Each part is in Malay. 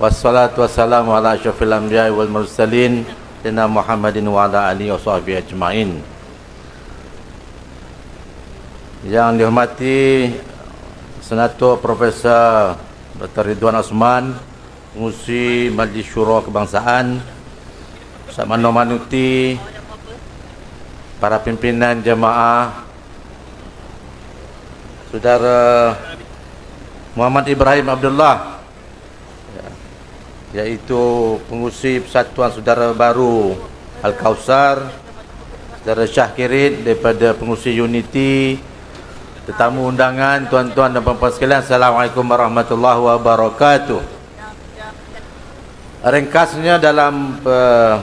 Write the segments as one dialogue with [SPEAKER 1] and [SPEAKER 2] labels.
[SPEAKER 1] Wassalatu wassalamu ala asyrafil anbiya wal mursalin Sayyidina Muhammadin wa ala alihi wa sahbihi ajma'in Yang dihormati Senator Profesor Dr. Ridwan Osman Pengusi Majlis Syura Kebangsaan Sakmano Manuti Para pimpinan jemaah Saudara Muhammad Ibrahim Abdullah iaitu pengusi Persatuan Saudara Baru Al-Kausar Saudara Syahkirin daripada pengusi Unity tetamu undangan tuan-tuan dan puan-puan sekalian Assalamualaikum warahmatullahi wabarakatuh. Ringkasnya dalam uh,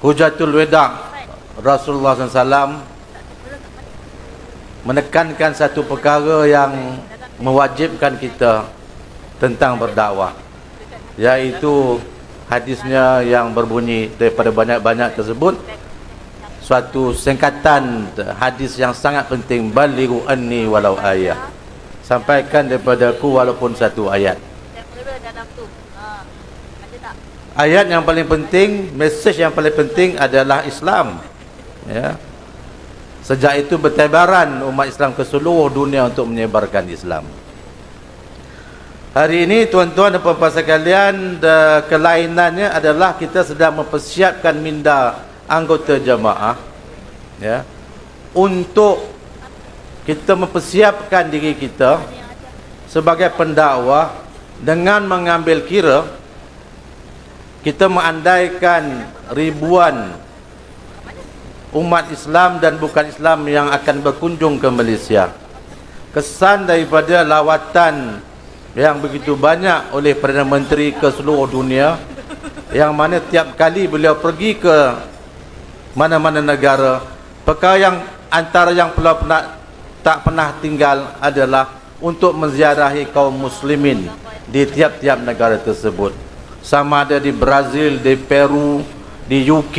[SPEAKER 1] Hujatul Weda Rasulullah SAW menekankan satu perkara yang mewajibkan kita tentang berdakwah iaitu hadisnya yang berbunyi daripada banyak-banyak tersebut. Suatu singkatan hadis yang sangat penting balighu anni walau ayat sampaikan daripada aku walaupun satu ayat. Ayat yang paling penting mesej yang paling penting adalah Islam. Ya. Sejak itu bertebaran umat Islam ke seluruh dunia untuk menyebarkan Islam Hari ini tuan-tuan dan puan-puan sekalian kelainannya adalah kita sedang mempersiapkan minda anggota jemaah ya untuk kita mempersiapkan diri kita sebagai pendakwah dengan mengambil kira kita mengandaikan ribuan umat Islam dan bukan Islam yang akan berkunjung ke Malaysia. Kesan daripada lawatan yang begitu banyak oleh Perdana Menteri ke seluruh dunia yang mana tiap kali beliau pergi ke mana-mana negara perkara yang antara yang beliau pernah, tak pernah tinggal adalah untuk menziarahi kaum muslimin di tiap-tiap negara tersebut. Sama ada di Brazil, di Peru, di UK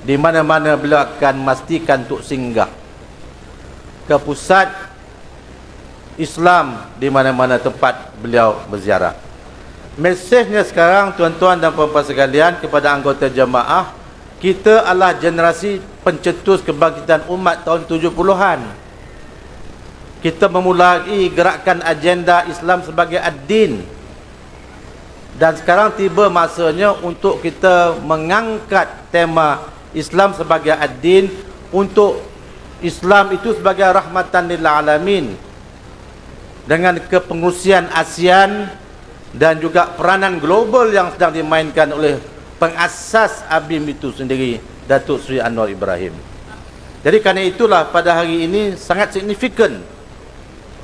[SPEAKER 1] di mana-mana beliau akan memastikan untuk singgah. Ke pusat Islam di mana-mana tempat beliau berziarah. Mesejnya sekarang tuan-tuan dan puan-puan sekalian kepada anggota jemaah, kita adalah generasi pencetus kebangkitan umat tahun 70-an. Kita memulai gerakan agenda Islam sebagai ad-din. Dan sekarang tiba masanya untuk kita mengangkat tema Islam sebagai ad-din untuk Islam itu sebagai rahmatan lil alamin dengan kepengurusian ASEAN dan juga peranan global yang sedang dimainkan oleh pengasas ABIM itu sendiri Datuk Seri Anwar Ibrahim. Jadi kerana itulah pada hari ini sangat signifikan.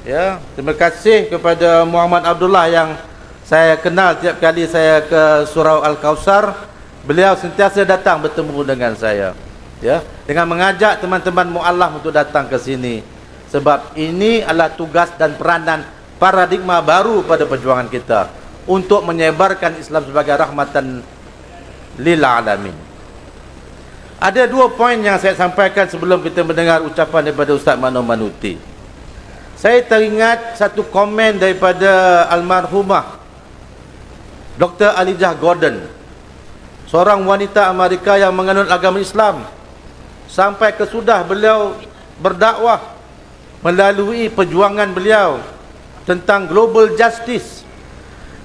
[SPEAKER 1] Ya, terima kasih kepada Muhammad Abdullah yang saya kenal tiap kali saya ke Surau Al-Kausar, beliau sentiasa datang bertemu dengan saya. Ya, dengan mengajak teman-teman mualaf untuk datang ke sini sebab ini adalah tugas dan peranan paradigma baru pada perjuangan kita untuk menyebarkan Islam sebagai rahmatan lil alamin. Ada dua poin yang saya sampaikan sebelum kita mendengar ucapan daripada Ustaz Mano Manuti. Saya teringat satu komen daripada almarhumah Dr. Alijah Gordon, seorang wanita Amerika yang menganut agama Islam. Sampai kesudah beliau berdakwah melalui perjuangan beliau tentang global justice.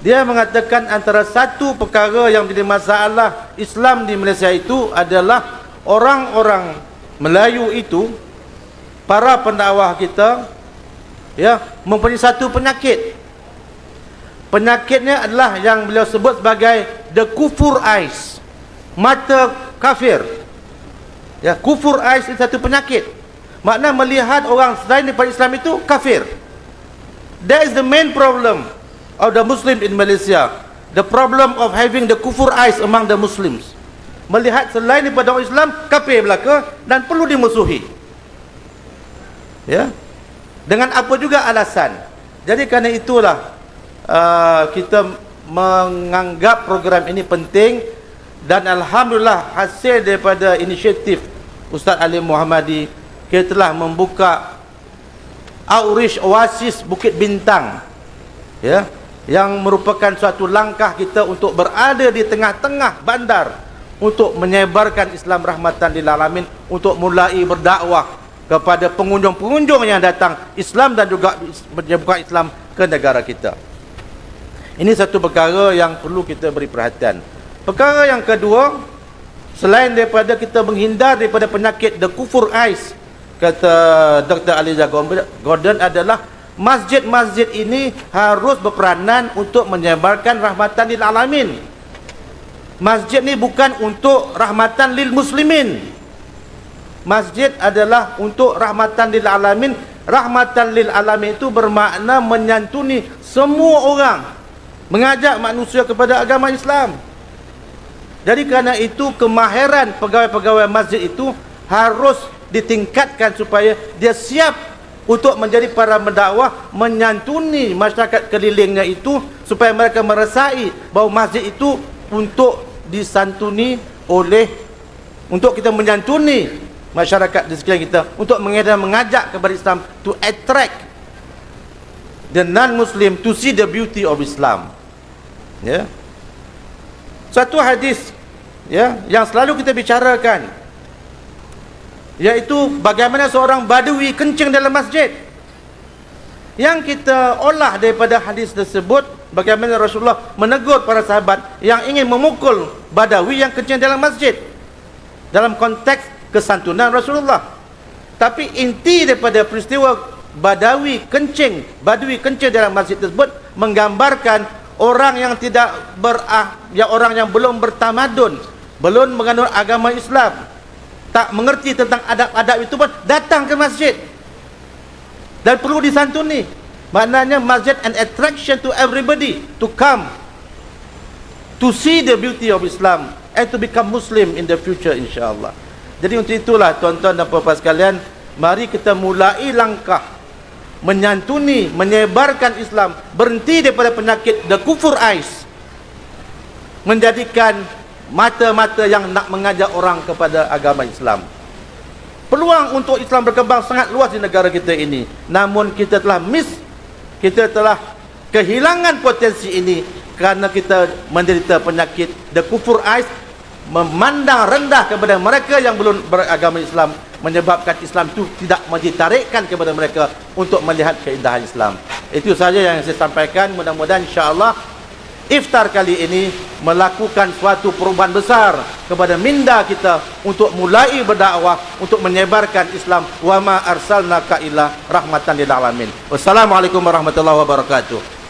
[SPEAKER 1] Dia mengatakan antara satu perkara yang menjadi masalah Islam di Malaysia itu adalah orang-orang Melayu itu para pendakwah kita ya mempunyai satu penyakit. Penyakitnya adalah yang beliau sebut sebagai the kufur eyes mata kafir. Ya kufur eyes itu satu penyakit Makna melihat orang selain daripada Islam itu kafir. That is the main problem of the Muslim in Malaysia. The problem of having the kufur eyes among the Muslims. Melihat selain daripada orang Islam kafir belaka dan perlu dimusuhi. Ya. Dengan apa juga alasan. Jadi kerana itulah uh, kita menganggap program ini penting dan alhamdulillah hasil daripada inisiatif Ustaz Ali Muhammadi kita telah membuka outreach oasis Bukit Bintang ya yang merupakan suatu langkah kita untuk berada di tengah-tengah bandar untuk menyebarkan Islam rahmatan lil alamin untuk mulai berdakwah kepada pengunjung-pengunjung yang datang Islam dan juga menyebarkan Islam ke negara kita. Ini satu perkara yang perlu kita beri perhatian. Perkara yang kedua, selain daripada kita menghindar daripada penyakit the kufur ais, kata Dr. Aliza Gordon adalah masjid-masjid ini harus berperanan untuk menyebarkan rahmatan lil alamin. Masjid ni bukan untuk rahmatan lil muslimin. Masjid adalah untuk rahmatan lil alamin. Rahmatan lil alamin itu bermakna menyantuni semua orang. Mengajak manusia kepada agama Islam. Jadi kerana itu kemahiran pegawai-pegawai masjid itu harus ditingkatkan supaya dia siap untuk menjadi para mendakwah menyantuni masyarakat kelilingnya itu supaya mereka merasai bahawa masjid itu untuk disantuni oleh untuk kita menyantuni masyarakat di sekeliling kita untuk mengajak, mengajak kepada Islam to attract the non-Muslim to see the beauty of Islam. Ya. Satu hadis ya yang selalu kita bicarakan iaitu bagaimana seorang badui kencing dalam masjid. Yang kita olah daripada hadis tersebut bagaimana Rasulullah menegur para sahabat yang ingin memukul badawi yang kencing dalam masjid. Dalam konteks kesantunan Rasulullah. Tapi inti daripada peristiwa badawi kencing, badui kencing dalam masjid tersebut menggambarkan orang yang tidak berah, ya orang yang belum bertamadun, belum menganut agama Islam, tak mengerti tentang adab-adab itu pun datang ke masjid. Dan perlu disantuni. Maknanya masjid an attraction to everybody to come. To see the beauty of Islam and to become Muslim in the future insyaAllah. Jadi untuk itulah tuan-tuan dan puan-puan sekalian mari kita mulai langkah. Menyantuni, menyebarkan Islam berhenti daripada penyakit the kufur ais. Menjadikan mata-mata yang nak mengajak orang kepada agama Islam. Peluang untuk Islam berkembang sangat luas di negara kita ini. Namun kita telah miss kita telah kehilangan potensi ini kerana kita menderita penyakit the kufur ais memandang rendah kepada mereka yang belum beragama Islam menyebabkan Islam itu tidak ditarikkan kepada mereka untuk melihat keindahan Islam. Itu saja yang saya sampaikan. Mudah-mudahan insya-Allah iftar kali ini melakukan suatu perubahan besar kepada minda kita untuk mulai berdakwah untuk menyebarkan Islam wa ma arsalnaka illa rahmatan lil alamin. Wassalamualaikum warahmatullahi wabarakatuh.